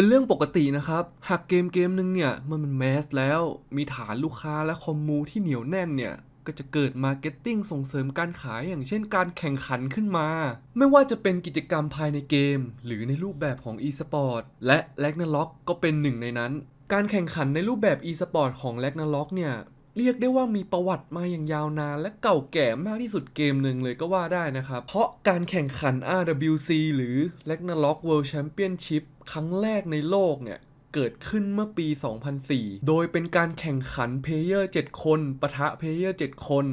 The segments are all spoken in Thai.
เป็นเรื่องปกตินะครับ หากเกมเกมหนึ่งเนี่ยเมื่อมันแมสแล้ว มีฐานลูกค้าและคอมมูที่เหนียวแน่นเนี่ยก็จะเกิดมาร์เก็ตติ้งส่งเสริมการขายอย่างเช่นการแข่งขันขึ้นมา ไม่ว่าจะเป็นกิจกรรมภายในเกม หรือในรูปแบบของ e-sport และ r a g n a r o k ก็เป็นหนึ่งในนั้น การแข่งขันในรูปแบบ e-sport ของ r a g n a r o k เนี่ย เรียกได้ว่ามีประวัติมาอย่างยาวนาน และเก่าแก่มากที่สุดเกมหนึ่งเลยก็ว่าได้นะครับ เพราะการแข่งขัน RWC หรือ Ragnarok World Championship ครั้งแรกในโลกเนี่ยเกิดขึ้นเมื่อปี 2004 โดยเป็นการแข่งขันเพลเยอร์ 7 คนปะทะเพลเยอร์ 7 คน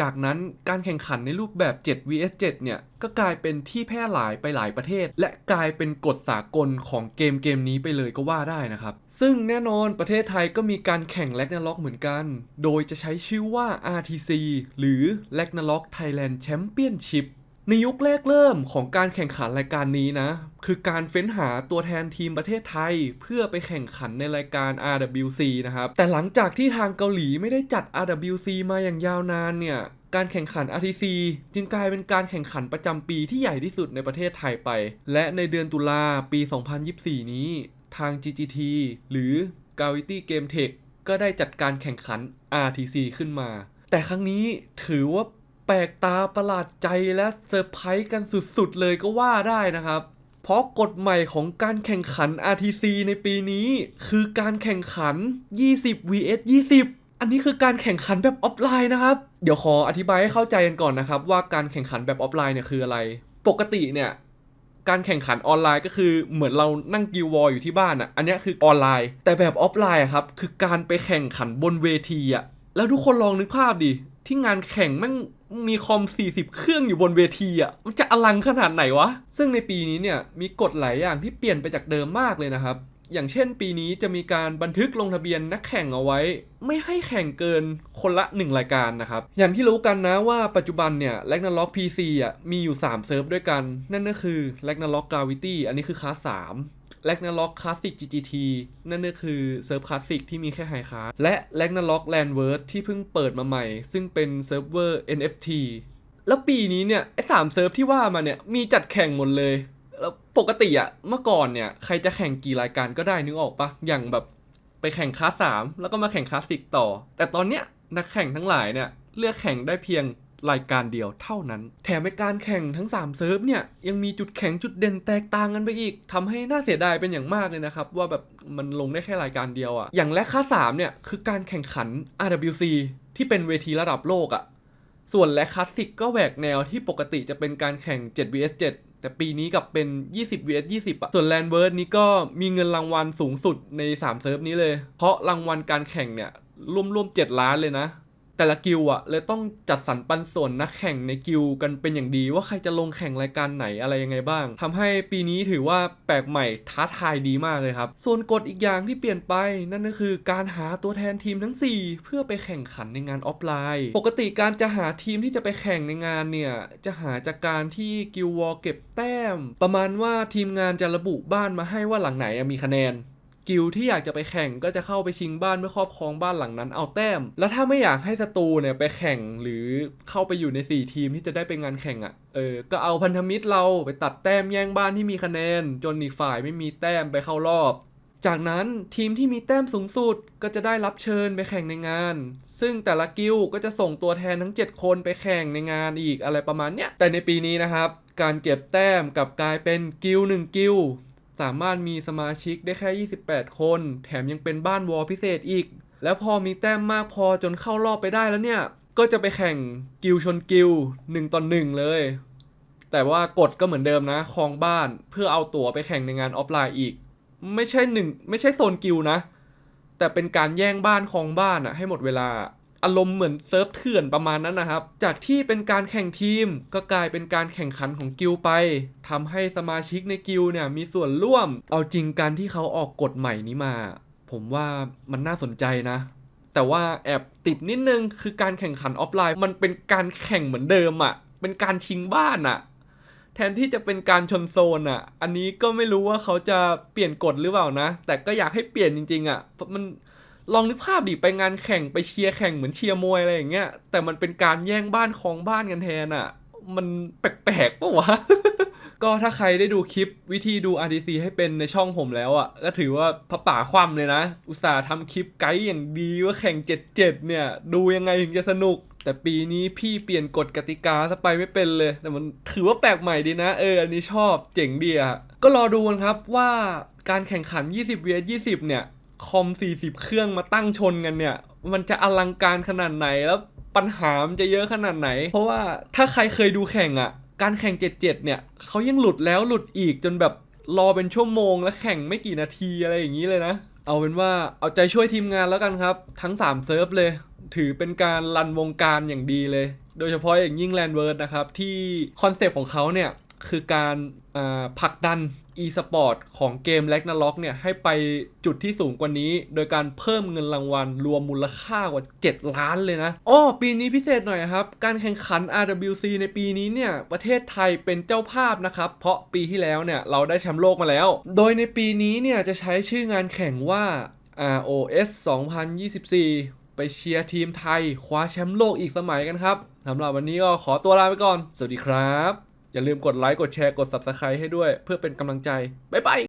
จากนั้นการแข่งขันในรูปแบบ 7 vs 7 เนี่ย ก็กลายเป็นที่แพร่หลายไปหลายประเทศ และกลายเป็นกฎสากลของเกมเกมนี้ไปเลยก็ว่าได้นะครับ ซึ่งแน่นอนประเทศไทยก็มีการแข่งแลกนาล็อกเหมือนกัน โดยจะใช้ชื่อว่า RTC หรือ Ragnarok Thailand Championship ในยุคแรกเริ่มของการแข่งขันรายการนี้นะ คือการเฟ้นหาตัวแทนทีมประเทศไทย เพื่อไปแข่งขันในรายการ RWC นะครับ แต่หลังจากที่ทางเกาหลีไม่ได้จัด RWC มาอย่างยาวนานเนี่ยการแข่งขัน RTC จึงกลายเป็นการแข่งขันประจำปีที่ใหญ่ที่สุดในประเทศไทยไป และในเดือนตุลาปี 2024 นี้ ทาง GGT หรือ Gravity Game Tech ก็ได้จัดการแข่งขัน RTC ขึ้นมา แต่ครั้งนี้ถือว่า แปลกตาประหลาดใจและเซอร์ไพรส์กันสุดๆเลยก็ว่าได้นะครับ เพราะกฎใหม่ของการแข่งขัน RTC ในปีนี้ คือการแข่งขัน 20 vs 20 อันนี้คือการแข่งขันแบบออฟไลน์นะครับ เดี๋ยวขออธิบายให้เข้าใจกันก่อนนะครับ ว่าการแข่งขันแบบออฟไลน์เนี่ยคืออะไร ปกติเนี่ยการแข่งขันออนไลน์ก็คือเหมือนเรานั่งกิววอลอยู่ที่บ้านอะ่ะ อันนี้คือออนไลน์ แต่แบบออฟไลน์ครับ คือการไปแข่งขันบนเวทีอะ่ะ แล้วทุกคนลองนึกภาพดิ ที่งานแข่งมันมีคอม 40 เครื่องอยู่บนเวทีอะ่ะ มันจะอลังขนาดไหนวะ ซึ่งในปีนี้เนี่ยมีกฎหลายอย่างที่เปลี่ยนไปจากเดิมมากเลยนะครับ อย่างเช่นปีนี้จะมีการบันทึกลงทะเบียนนักแข่งเอาไว้ ไม่ให้แข่งเกินคนละ 1 รายการนะครับ อย่างที่รู้กันนะว่าปัจจุบันเนี่ย Ragnarok PC อะมีอยู่ 3 เซิร์ฟด้วยกัน นั่นก็คือ Ragnarok Gravity อันนี้คือคลาส3 Ragnarok Classic GGT นั่นก็คือเซิร์ฟคลาสสิกที่มีแค่ไฮคลาสและ Ragnarok Landward ที่เพิ่งเปิดมาใหม่ ซึ่งเป็นเซิร์ฟเวอร์ NFT แล้วปีนี้เนี่ย ไอ้สามเซิร์ฟที่ว่ามาเนี่ย มีจัดแข่งหมดเลย แล้วปกติอะเมื่อก่อนเนี่ย ใครจะแข่งกี่รายการก็ได้นึกออกปะอย่างแบบไปแข่งคลาสสามแล้วก็มาแข่งคลาสสิกต่อ แต่ตอนเนี้ยนักแข่งทั้งหลายเนี่ยเลือกแข่งได้เพียง รายการเดียวเท่านั้น แถมในการแข่งทั้ง 3 เซิร์ฟเนี่ยยังมีจุดแข็งจุดเด่นแตกต่างกันไปอีกทำให้น่าเสียดายเป็นอย่างมากเลยนะครับ ว่าแบบมันลงได้แค่รายการเดียวอะอย่างแรกค่า3เนี่ยคือการแข่งขัน RWC ที่เป็นเวทีระดับโลกอะส่วนและคลาสสิกก็แหวกแนวที่ปกติจะเป็นการแข่ง 7 vs 7แต่ปีนี้กับเป็น 20 vs 20อะส่วนแลนเวิร์ดนี้ก็มีเงินรางวัลสูงสุดใน 3 เซิร์ฟนี้เลย เพราะรางวัลการแข่งเนี่ยร่วมๆ7ล้านเลยนะ แต่ละกิลอะเลยต้องจัดสรรปันส่วนนักแข่งในกิลกันเป็นอย่างดีว่าใครจะลงแข่งรายการไหนอะไรยังไงบ้างทำให้ปีนี้ถือว่าแปลกใหม่ท้าทายดีมากเลยครับ ส่วนกฎอีกอย่างที่เปลี่ยนไปนั่นก็คือการหาตัวแทนทีมทั้ง 4 เพื่อไปแข่งขันในงานออฟไลน์ ปกติการจะหาทีมที่จะไปแข่งในงานเนี่ยจะหาจากการที่กิลวอลเก็บแต้ม ประมาณว่าทีมงานจะระบุบ้านมาให้ว่าหลังไหนมีคะแนน กิลที่อยากจะไปแข่งก็จะเข้าไปชิงบ้านเพื่อครอบครองบ้านหลังนั้นเอาแต้ม แล้วถ้าไม่อยากให้ศัตรูเนี่ยไปแข่งหรือเข้าไปอยู่ใน 4 ทีมที่จะได้ไปงานแข่งอะ่ะ เออ ก็เอาพันธมิตรเราไปตัดแต้มแย่งบ้านที่มีคะแนน จนอีกฝ่ายไม่มีแต้มไปเข้ารอบ จากนั้นทีมที่มีแต้มสูงสุดก็จะได้รับเชิญไปแข่งในงาน ซึ่งแต่ละกิลก็จะส่งตัวแทนทั้ง 7 คนไปแข่งในงานอีกอะไรประมาณเนี้ย แต่ในปีนี้นะครับ การเก็บแต้มกลับกลายเป็นกิลหนึ่งกิล สามารถมีสมาชิกได้แค่ 28 คน แถมยังเป็นบ้านวอลพิเศษอีก แล้วพอมีแต้มมากพอจนเข้ารอบไปได้แล้วเนี่ย ก็จะไปแข่งกิลชนกิลหนึ่งต่อหนึ่งเลย แต่ว่ากฎก็เหมือนเดิมนะครองบ้านเพื่อเอาตั๋วไปแข่งในงานออฟไลน์อีก ไม่ใช่หนึ่งไม่ใช่โซนกิลนะ แต่เป็นการแย่งบ้านครองบ้านอะให้หมดเวลา อารมณ์เหมือนเซิร์ฟเถื่อนประมาณนั้นนะครับ จากที่เป็นการแข่งทีมก็กลายเป็นการแข่งขันของกิลไปทำให้สมาชิกในกิลเนี่ยมีส่วนร่วม เอาจริงการที่เขาออกกฎใหม่นี้มา ผมว่ามันน่าสนใจนะ แต่ว่าแอบติดนิดนึงคือการแข่งขันออฟไลน์ มันเป็นการแข่งเหมือนเดิมอะ่ะ เป็นการชิงบ้านอะ่ะแทนที่จะเป็นการชนโซนอะ อันนี้ก็ไม่รู้ว่าเขาจะเปลี่ยนกฎหรือเปล่านะ แต่ก็อยากให้เปลี่ยนจริงๆอะเพราะมัน ลองนึกภาพดิไปงานแข่งไปเชียร์แข่งเหมือนเชียร์มวยอะไรอย่างเงี้ย แต่มันเป็นการแย่งบ้านของบ้านกันแทนอะ มันแปลกๆปะวะ ก็ถ้าใครได้ดูคลิปวิธีดู RDC ให้เป็นในช่องผมแล้วอะ่ะ ก็ถือว่าพระป่าคว่ำเลยนะ อุตส่าห์ทำคลิปไกด์อย่างดีว่าแข่ง 77 เนี่ย ดูยังไงถึงจะสนุก แต่ปีนี้พี่เปลี่ยนกฎกติกาซะไปไม่เป็นเลย แต่มันถือว่าแปลกใหม่ดีนะ เออ อันนี้ชอบเจ๋งดีอะก็รอดูกันครับว่าการแข่งขัน 20 vs 20 เนี่ย คอม 40 เครื่องมาตั้งชนกันเนี่ย มันจะอลังการขนาดไหนแล้วปัญหามันจะเยอะขนาดไหน เพราะว่าถ้าใครเคยดูแข่งอะ่ะ การแข่ง 77 เนี่ยเขายังหลุดแล้วหลุดอีกจนแบบรอเป็นชั่วโมงแล้วแข่งไม่กี่นาทีอะไรอย่างนี้เลยนะ เอาเป็นว่าเอาใจช่วยทีมงานแล้วกันครับ ทั้ง 3 เซิร์ฟเลย ถือเป็นการรันวงการอย่างดีเลย โดยเฉพาะอย่างยิ่งแลนเวิร์ดนะครับ ที่คอนเซปต์ของเขาเนี่ย คือการผลักดัน e-sport ของเกม r a g n a r o k เนี่ยให้ไปจุดที่สูงกว่านี้ โดยการเพิ่มเงินรางวัลรวมมูลค่ากว่า 7 ล้านเลยนะอ้อปีนี้พิเศษหน่อยครับ การแข่งขัน RWC ในปีนี้เนี่ย ประเทศไทยเป็นเจ้าภาพนะครับ เพราะปีที่แล้วเนี่ย เราได้แชมป์โลกมาแล้ว โดยในปีนี้เนี่ย จะใช้ชื่องานแข่งว่า ROS 2024 ไปเชียร์ทีมไทยคว้าแชมป์โลกอีกสมัยกันครับสำหรับวันนี้ก็ขอตัวลาไปก่อน สวัสดีครับ อย่าลืมกดไลค์กดแชร์กด Subscribe ให้ด้วย เพื่อเป็นกำลังใจ บ๊ายบาย